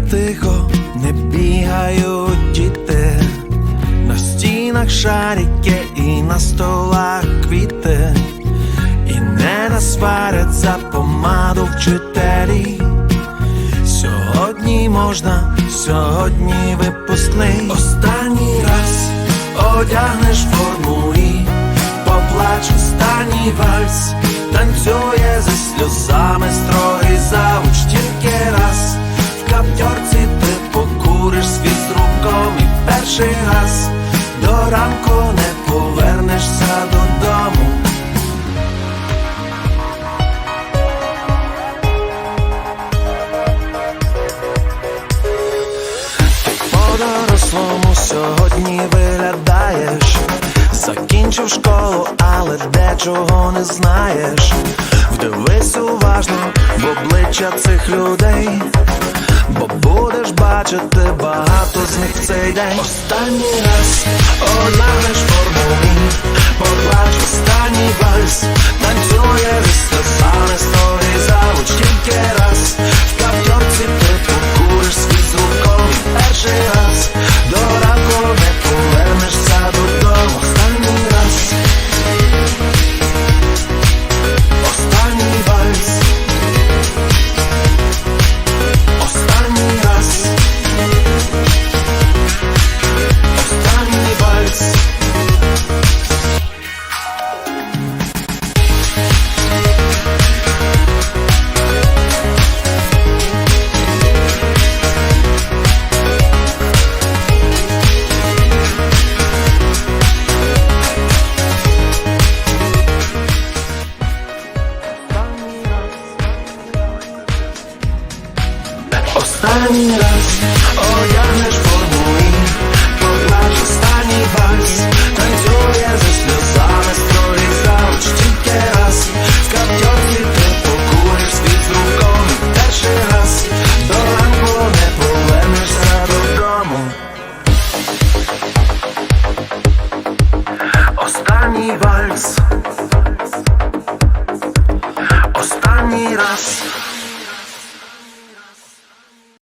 тихо, не бігають діти, на стінах шарики і на столах квіти, і не насваряться помаду вчителі. Сьогодні можна, сьогодні випускний. Останній раз одягнеш форму і поплач останній вальс, танцює за сльозами строк. Перший раз. До ранку не повернешся додому. По-дорослому сьогодні виглядаєш. Закінчив школу, але дечого не знаєш. Вдивись уважно в обличчя цих людей Бо будеш бачити багато з них в цей день. Останній раз одягнеш форму поплач останній вальс. Танцює сльозами сторі завуч тільки раз. В капторці ти покуриш свій з руком перший раз До Останній раз одягнеш форму і поплач останній вальс Танцює зі сльозами строї завуч тільки раз В каптьорці ти покуриш світ з руком перший раз До ранку не повернешся додому Останній вальс Останній раз